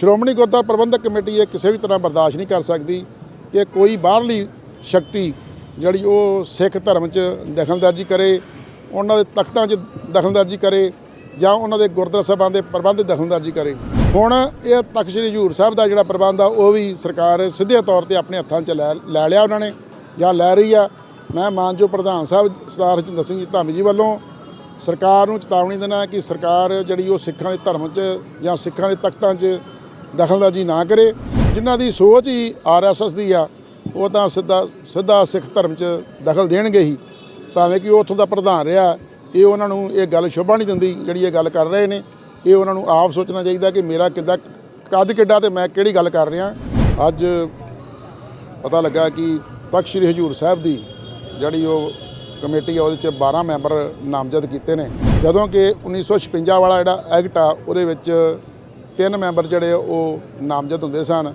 ਸ਼੍ਰੋਮਣੀ ਗੁਰਦੁਆਰਾ ਪ੍ਰਬੰਧਕ committee ਇਹ ਕਿਸੇ ਵੀ ਤਰ੍ਹਾਂ ਬਰਦਾਸ਼ਤ ਨਹੀਂ ਕਰ ਸਕਦੀ ਕਿ ਕੋਈ ਬਾਹਰਲੀ ਸ਼ਕਤੀ ਜਿਹੜੀ ਉਹ ਸਿੱਖ ਧਰਮ 'ਚ ਦਖਲਅੰਦਾਜ਼ੀ ਕਰੇ, ਉਹਨਾਂ ਦੇ ਤਖਤਾਂ 'ਚ ਦਖਲਅੰਦਾਜ਼ੀ ਕਰੇ ਜਾਂ ਉਹਨਾਂ ਦੇ ਗੁਰਦੁਆਰਾ ਸਾਹਿਬਾਨ ਦੇ ਪ੍ਰਬੰਧ 'ਚ ਦਖਲਅੰਦਾਜ਼ੀ ਕਰੇ। ਹੁਣ ਇਹ ਤਖਤ ਸ੍ਰੀ ਹਜ਼ੂਰ ਸਾਹਿਬ ਦਾ ਜਿਹੜਾ ਪ੍ਰਬੰਧ ਆ, ਉਹ ਵੀ ਸਰਕਾਰ ਸਿੱਧੇ ਤੌਰ ਤੇ ਆਪਣੇ ਹੱਥਾਂ 'ਚ ਲੈ ਲੈ ਲਿਆ ਉਹਨਾਂ ਨੇ ਜਾਂ ਲੈ ਰਹੀ ਆ। ਮੈਂ ਮਾਨਜੋ ਪ੍ਰਧਾਨ ਸਾਹਿਬ ਸਰਦਾਰ ਹਰਜਿੰਦਰ ਸਿੰਘ ਜੀ ਧਾਮੀ ਜੀ ਵੱਲੋਂ। ਸਰਕਾਰ ਨੂੰ ਚੇਤਾਵਨੀ ਦੇਣਾ ਕਿ ਸਰਕਾਰ ਜਿਹੜੀ ਉਹ ਸਿੱਖਾਂ ਦੇ ਧਰਮ 'ਚ ਜਾਂ ਸਿੱਖਾਂ ਦੇ ਤਖਤਾਂ 'ਚ ਦਖਲਅੰਦਾਜ਼ੀ ਨਾ ਕਰੇ, ਜਿਨ੍ਹਾਂ ਦੀ ਸੋਚ ਹੀ ਆਰਐਸਐਸ ਦੀ ਆ, ਉਹ ਤਾਂ ਸਿੱਧਾ ਸਿੱਧਾ ਸਿੱਖ ਧਰਮ 'ਚ ਦਖਲ ਦੇਣਗੇ ਹੀ। ਭਾਵੇਂ ਕਿ ਉਹ ਉੱਥੋਂ ਦਾ ਪ੍ਰਧਾਨ ਰਿਹਾ, ਇਹ ਉਹਨਾਂ ਨੂੰ ਇਹ ਗੱਲ ਸ਼ੋਭਾ ਨਹੀਂ ਦਿੰਦੀ, ਜਿਹੜੀ ਇਹ ਗੱਲ ਕਰ ਰਹੇ ਨੇ। ਇਹ ਉਹਨਾਂ ਨੂੰ ਆਪ ਸੋਚਣਾ ਚਾਹੀਦਾ ਕਿ ਮੇਰਾ ਕਿੱਦਾਂ, ਕੱਦ ਕਿੱਡਾ ਤੇ ਮੈਂ ਕਿਹੜੀ ਗੱਲ ਕਰ ਰਿਹਾ। ਅੱਜ ਪਤਾ ਲੱਗਾ ਕਿ ਤਖਤ ਸ੍ਰੀ ਹਜੂਰ ਸਾਹਿਬ ਦੀ ਜਿਹੜੀ ਉਹ ਕਮੇਟੀ ਆ, ਉਹਦੇ ਚ 12 ਮੈਂਬਰ ਨਾਮਜ਼ਦ ਕੀਤੇ ਨੇ। ਜਦੋਂ ਕਿ 1956 ਵਾਲਾ ਜਿਹੜਾ ਐਕਟ ਆ, ਉਹਦੇ ਵਿੱਚ ਤਿੰਨ ਮੈਂਬਰ ਜਿਹੜੇ ਉਹ ਨਾਮਜ਼ਦ ਹੁੰਦੇ ਸਨ।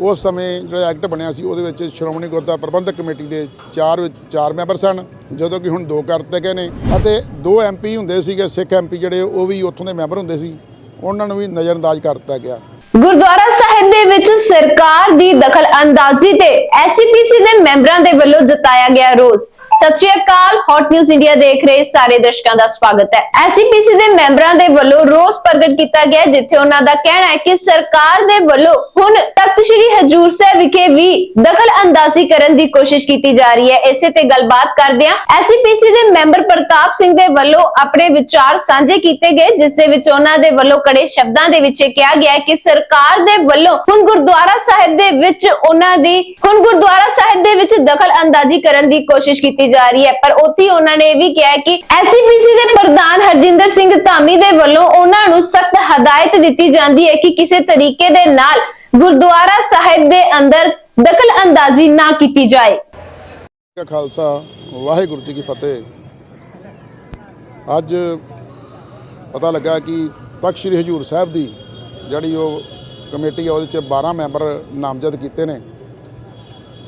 ਉਸ ਸਮੇਂ ਜਿਹੜਾ ਐਕਟ ਬਣਿਆ ਸੀ, ਉਹਦੇ ਵਿੱਚ ਸ਼੍ਰੋਮਣੀ ਗੁਰਦੁਆਰਾ ਪ੍ਰਬੰਧਕ ਕਮੇਟੀ ਦੇ ਚਾਰ ਵਿੱਚ ਚਾਰ ਮੈਂਬਰ ਸਨ, ਜਦੋਂ ਕਿ ਹੁਣ ਦੋ ਕਰ ਦਿੱਤੇ ਗਏ ਨੇ ਅਤੇ ਦੋ ਐਮਪੀ ਹੁੰਦੇ ਸੀਗੇ, ਸਿੱਖ ਐਮਪੀ ਜਿਹੜੇ, ਉਹ ਵੀ ਉੱਥੋਂ ਦੇ ਮੈਂਬਰ ਹੁੰਦੇ ਸੀ। ਉਹਨਾਂ ਨੂੰ ਵੀ ਨਜ਼ਰਅੰਦਾਜ਼ ਕਰ ਦਿੱਤਾ ਗਿਆ। ਗੁਰਦੁਆਰਾ ਸਾਹਿਬ ਦੇ ਵਿੱਚ ਸਰਕਾਰ ਦੀ ਦਖਲ ਅੰਦਾਜ਼ੀ ਤੇ ਐਸਜੀਪੀਸੀ ਦੇ ਮੈਂਬਰਾਂ ਦੇ ਵੱਲੋਂ ਜਤਾਇਆ ਗਿਆ ਰੋਸ। ਸਤਿ ਸ਼੍ਰੀ ਅਕਾਲ ਹੌਟ ਨਿਊਜ਼ ਇੰਡੀਆ ਦੇਖ ਰਹੇ ਸਾਰੇ ਦਰਸ਼ਕਾਂ ਦਾ ਸਵਾਗਤ ਹੈ। ਐਸਜੀਪੀਸੀ ਦੇ ਮੈਂਬਰਾਂ ਦੇ ਵੱਲੋਂ ਰੋਸ ਪ੍ਰਗਟ ਕੀਤਾ ਗਿਆ, ਜਿੱਥੇ ਉਹਨਾਂ ਦਾ ਕਹਿਣਾ ਹੈ ਕਿ ਸਰਕਾਰ ਦੇ ਵੱਲੋਂ ਹੁਣ ਤਖਤ ਸ੍ਰੀ ਹਜੂਰ ਸਾਹਿਬ ਵਿਖੇ ਵੀ ਦਖਲ ਅੰਦਾਜ਼ੀ ਕਰਨ ਦੀ ਕੋਸ਼ਿਸ਼ ਕੀਤੀ ਜਾ ਰਹੀ ਹੈ। ਇਸੇ ਤੇ ਗੱਲਬਾਤ ਕਰਦਿਆਂ ਐਸਜੀਪੀਸੀ ਦੇ ਮੈਂਬਰ ਪ੍ਰਤਾਪ ਸਿੰਘ ਦੇ ਵੱਲੋਂ ਆਪਣੇ ਵਿਚਾਰ ਸਾਂਝੇ ਕੀਤੇ ਗਏ, ਜਿਸ ਦੇ ਵਿੱਚ ਉਹਨਾਂ ਦੇ ਵੱਲੋਂ ਕੜੇ ਸ਼ਬਦਾਂ ਦੇ ਵਿੱਚ ਕਿਹਾ ਗਿਆ ਕਿ ਸਰਕਾਰ ਦੇ ਵੱਲੋਂ ਹੁਣ ਗੁਰਦੁਆਰਾ ਸਾਹਿਬ ਦੇ ਵਿੱਚ ਉਹਨਾਂ ਦੀ, ਹੁਣ ਗੁਰਦੁਆਰਾ ਸਾਹਿਬ ਦੇ ਵਿੱਚ ਦਖਲ ਅੰਦਾਜ਼ੀ ਕਰਨ ਦੀ ਕੋਸ਼ਿਸ਼ ਕੀਤੀ ਜਾ ਰਹੀ ਹੈ। ਪਰ ਉੱਥੇ ਉਹਨਾਂ ਨੇ ਇਹ ਵੀ ਕਿਹਾ ਕਿ ਐਸਜੀਪੀਸੀ ਦੇ ਪ੍ਰਧਾਨ ਹਰਜਿੰਦਰ ਸਿੰਘ ਧਾਮੀ ਦੇ ਵੱਲੋਂ ਉਹਨਾਂ ਨੂੰ ਸਖਤ ਹਦਾਇਤ ਦਿੱਤੀ ਜਾਂਦੀ ਹੈ ਕਿ ਕਿਸੇ ਤਰੀਕੇ ਦੇ ਨਾਲ ਗੁਰਦੁਆਰਾ ਸਾਹਿਬ ਦੇ ਅੰਦਰ ਦਖਲ ਅੰਦਾਜ਼ੀ ਨਾ ਕੀਤੀ ਜਾਏ। ਕਾ ਖਾਲਸਾ, ਵਾਹਿਗੁਰੂ ਜੀ ਕੀ ਫਤਿਹ। ਅੱਜ ਪਤਾ ਲੱਗਾ ਕਿ ਤਖਤ ਸ੍ਰੀ ਹਜੂਰ ਸਾਹਿਬ ਦੀ ਜਿਹੜੀ ਉਹ ਕਮੇਟੀ ਆ, ਉਹਦੇ ਚ 12 ਮੈਂਬਰ ਨਾਮਜ਼ਦ ਕੀਤੇ ਨੇ।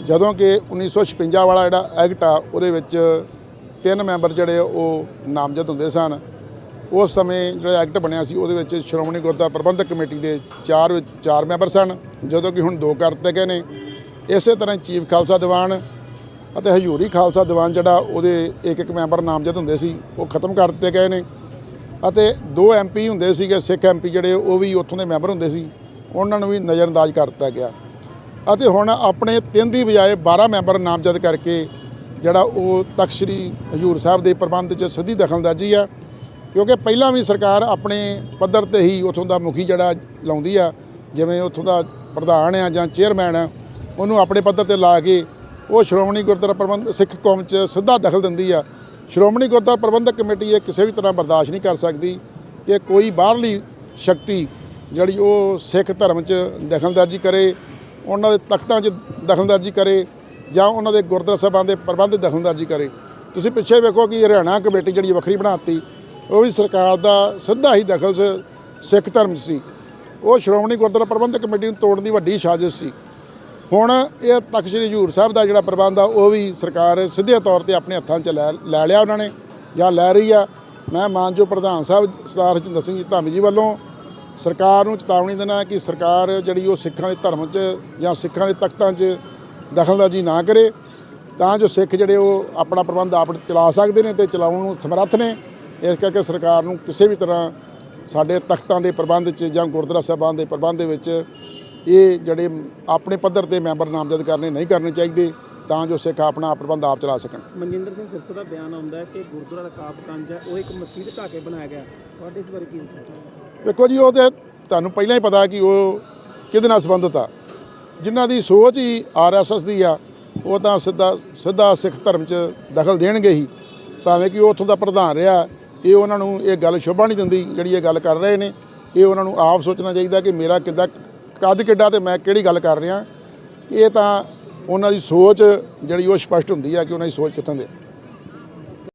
ਜਦੋਂ ਕਿ 1956 ਵਾਲਾ ਜਿਹੜਾ ਐਕਟ ਆ, ਉਹਦੇ ਵਿੱਚ ਤਿੰਨ ਮੈਂਬਰ ਜਿਹੜੇ ਉਹ ਨਾਮਜ਼ਦ ਹੁੰਦੇ ਸਨ। ਉਸ ਸਮੇਂ ਜਿਹੜਾ ਐਕਟ ਬਣਿਆ ਸੀ, ਉਹਦੇ ਵਿੱਚ ਸ਼੍ਰੋਮਣੀ ਗੁਰਦੁਆਰਾ ਪ੍ਰਬੰਧਕ ਕਮੇਟੀ ਦੇ ਚਾਰ ਵਿੱਚ ਚਾਰ ਮੈਂਬਰ ਸਨ, ਜਦੋਂ ਕਿ ਹੁਣ ਦੋ ਕਰ ਦਿੱਤੇ ਗਏ ਨੇ। ਇਸੇ ਤਰ੍ਹਾਂ ਚੀਫ ਖਾਲਸਾ ਦੀਵਾਨ ਅਤੇ ਹਜ਼ੂਰੀ ਖਾਲਸਾ ਦੀਵਾਨ ਜਿਹੜਾ, ਉਹਦੇ ਇੱਕ ਇੱਕ ਮੈਂਬਰ ਨਾਮਜ਼ਦ ਹੁੰਦੇ ਸੀ, ਉਹ ਖਤਮ ਕਰ ਦਿੱਤੇ ਗਏ ਨੇ। ਅਤੇ ਦੋ ਐਮਪੀ ਹੁੰਦੇ ਸੀਗੇ, ਸਿੱਖ ਐਮਪੀ ਜਿਹੜੇ, ਉਹ ਵੀ ਉੱਥੋਂ ਦੇ ਮੈਂਬਰ ਹੁੰਦੇ ਸੀ। ਉਹਨਾਂ ਨੂੰ ਵੀ ਨਜ਼ਰਅੰਦਾਜ਼ ਕਰ ਦਿੱਤਾ ਗਿਆ। ਅਤੇ ਹੁਣ ਆਪਣੇ ਤਿੰਨ ਦੀ ਬਜਾਏ 12 ਮੈਂਬਰ ਨਾਮਜ਼ਦ ਕਰਕੇ ਜਿਹੜਾ ਉਹ ਤਖਤ ਸ੍ਰੀ ਹਜੂਰ ਸਾਹਿਬ ਦੇ ਪ੍ਰਬੰਧ 'ਚ ਸਿੱਧੀ ਦਖਲਅੰਦਾਜ਼ੀ ਆ, ਕਿਉਂਕਿ ਪਹਿਲਾਂ ਵੀ ਸਰਕਾਰ ਆਪਣੇ ਪੱਧਰ ਤੇ ਹੀ ਉੱਥੋਂ ਦਾ ਮੁਖੀ ਜਿਹੜਾ ਲਾਉਂਦੀ ਆ, ਜਿਵੇਂ ਉੱਥੋਂ ਦਾ ਪ੍ਰਧਾਨ ਆ ਜਾਂ ਚੇਅਰਮੈਨ ਆ, ਉਹਨੂੰ ਆਪਣੇ ਪੱਧਰ ਤੇ ਲਾ ਕੇ ਉਹ ਸ਼੍ਰੋਮਣੀ ਗੁਰਦੁਆਰਾ ਪ੍ਰਬੰਧ ਸਿੱਖ ਕੌਮ 'ਚ ਸਿੱਧਾ ਦਖਲ ਦਿੰਦੀ ਆ। ਸ਼੍ਰੋਮਣੀ ਗੁਰਦੁਆਰਾ ਪ੍ਰਬੰਧਕ ਕਮੇਟੀ ਇਹ ਕਿਸੇ ਵੀ ਤਰ੍ਹਾਂ ਬਰਦਾਸ਼ਤ ਨਹੀਂ ਕਰ ਸਕਦੀ ਕਿ ਕੋਈ ਬਾਹਰਲੀ ਸ਼ਕਤੀ ਜਿਹੜੀ ਉਹ ਸਿੱਖ ਧਰਮ 'ਚ ਦਖਲਅੰਦਾਜ਼ੀ ਕਰੇ ਉਹਨਾਂ ਦੇ ਤਖਤਾਂ 'ਚ ਦਖਲਅੰਦਾਜ਼ੀ ਕਰੇ ਜਾਂ ਉਹਨਾਂ ਦੇ ਗੁਰਦੁਆਰਾ ਸਾਹਿਬਾਨ ਦੇ ਪ੍ਰਬੰਧ 'ਚ ਦਖਲਅੰਦਾਜ਼ੀ ਕਰੇ। ਤੁਸੀਂ ਪਿੱਛੇ ਵੇਖੋ ਕਿ ਹਰਿਆਣਾ ਕਮੇਟੀ ਜਿਹੜੀ ਵੱਖਰੀ ਬਣਾਤੀ, ਉਹ ਵੀ ਸਰਕਾਰ ਦਾ ਸਿੱਧਾ ਹੀ ਦਖਲ ਸਿੱਖ ਧਰਮ 'ਚ ਸੀ। ਉਹ ਸ਼੍ਰੋਮਣੀ ਗੁਰਦੁਆਰਾ ਪ੍ਰਬੰਧਕ ਕਮੇਟੀ ਨੂੰ ਤੋੜਨ ਦੀ ਵੱਡੀ ਸਾਜ਼ਿਸ਼ ਸੀ। ਹੁਣ ਇਹ ਤਖਤ ਸ੍ਰੀ ਹਜੂਰ ਸਾਹਿਬ ਦਾ ਜਿਹੜਾ ਪ੍ਰਬੰਧ ਆ, ਉਹ ਵੀ ਸਰਕਾਰ ਸਿੱਧੇ ਤੌਰ ਤੇ ਆਪਣੇ ਹੱਥਾਂ 'ਚ ਲੈ ਲੈ ਲਿਆ ਉਹਨਾਂ ਨੇ ਜਾਂ ਲੈ ਰਹੀ ਆ। ਮੈਂ ਮਾਨਜੋ ਪ੍ਰਧਾਨ ਸਾਹਿਬ ਸਰਦਾਰ ਹਰਜਿੰਦਰ ਸਿੰਘ ਜੀ ਧਾਮੀ ਜੀ ਵੱਲੋਂ ਸਰਕਾਰ ਨੂੰ ਚੇਤਾਵਨੀ ਦੇਣਾ ਕਿ ਸਰਕਾਰ ਜਿਹੜੀ ਉਹ ਸਿੱਖਾਂ ਦੇ ਧਰਮ 'ਚ ਜਾਂ ਸਿੱਖਾਂ ਦੇ ਤਖਤਾਂ 'ਚ ਦਖਲਅੰਦਾਜ਼ੀ ਨਾ ਕਰੇ, ਤਾਂ ਜੋ ਸਿੱਖ ਜਿਹੜੇ ਉਹ ਆਪਣਾ ਪ੍ਰਬੰਧ ਆਪ ਚਲਾ ਸਕਦੇ ਨੇ ਤੇ ਚਲਾਉਣ ਨੂੰ ਸਮਰੱਥ ਨੇ। ਇਸ ਕਰਕੇ ਸਰਕਾਰ ਨੂੰ ਕਿਸੇ ਵੀ ਤਰ੍ਹਾਂ ਸਾਡੇ ਤਖਤਾਂ ਦੇ ਪ੍ਰਬੰਧ 'ਚ ਜਾਂ ਗੁਰਦੁਆਰਾ ਸਾਹਿਬਾਨ ਦੇ ਪ੍ਰਬੰਧ ਦੇ ਵਿੱਚ ਇਹ ਜਿਹੜੇ ਆਪਣੇ ਪੱਧਰ ਤੇ ਮੈਂਬਰ ਨਾਮਜ਼ਦ ਕਰਨੇ ਨਹੀਂ ਕਰਨੇ ਚਾਹੀਦੇ। ਤਾਂ ਜੋ ਸਿੱਖ ਆਪਣਾ ਪ੍ਰਬੰਧ ਆਪ ਚਲਾ ਸਕਣ। ਮਨਜਿੰਦਰ ਸਿੰਘ ਸਿਰਸਾ ਦਾ ਬਿਆਨ ਆਉਂਦਾ ਹੈ ਕਿ ਗੁਰਦੁਆਰਾ ਰਕਾਬਗੰਜ ਹੈ ਉਹ ਇੱਕ ਮਸਜਿਦ ਢਾਹ ਕੇ ਬਣਾਇਆ ਗਿਆ ਤੁਹਾਡੇ ਇਸ ਬਾਰੇ ਕੀ ਵਿਚਾਰ ਹੈ? ਵੇਖੋ ਜੀ ਉਹ ਤੇ ਤੁਹਾਨੂੰ ਪਹਿਲਾਂ ਹੀ ਪਤਾ ਕਿ ਉਹ ਕਿਹਦੇ ਨਾਲ ਸੰਬੰਧਿਤ ਆ। ਜਿਨ੍ਹਾਂ ਦੀ ਸੋਚ ਹੀ ਆਰਐਸਐਸ ਦੀ ਆ ਉਹ ਤਾਂ ਸਿੱਧਾ ਸਿੱਧਾ ਸਿੱਖ ਧਰਮ 'ਚ ਦਖਲ ਦੇਣਗੇ ਹੀ। ਭਾਵੇਂ ਕਿ ਉਹ ਉੱਥੋਂ ਦਾ ਪ੍ਰਧਾਨ ਰਿਹਾ ਇਹ ਉਹਨਾਂ ਨੂੰ ਇਹ ਗੱਲ ਸ਼ੋਭਾ ਨਹੀਂ ਦਿੰਦੀ ਜਿਹੜੀ ਇਹ ਗੱਲ ਕਰ ਰਹੇ ਨੇ। ਇਹ ਉਹਨਾਂ ਨੂੰ ਆਪ ਸੋਚਣਾ ਚਾਹੀਦਾ ਕਿ ਮੇਰਾ ਕਿੱਦਾਂ ਕੱਦ ਕਿੱਡਾ ਤੇ ਮੈਂ ਕਿਹੜੀ ਗੱਲ ਕਰ ਰਿਹਾ। ਇਹ ਤਾਂ ਉਹਨਾਂ ਦੀ ਸੋਚ ਜਿਹੜੀ ਉਹ ਸਪਸ਼ਟ ਹੁੰਦੀ ਆ ਕਿ ਉਹਨਾਂ ਦੀ ਸੋਚ ਕਿੱਥੋਂ ਦੇ।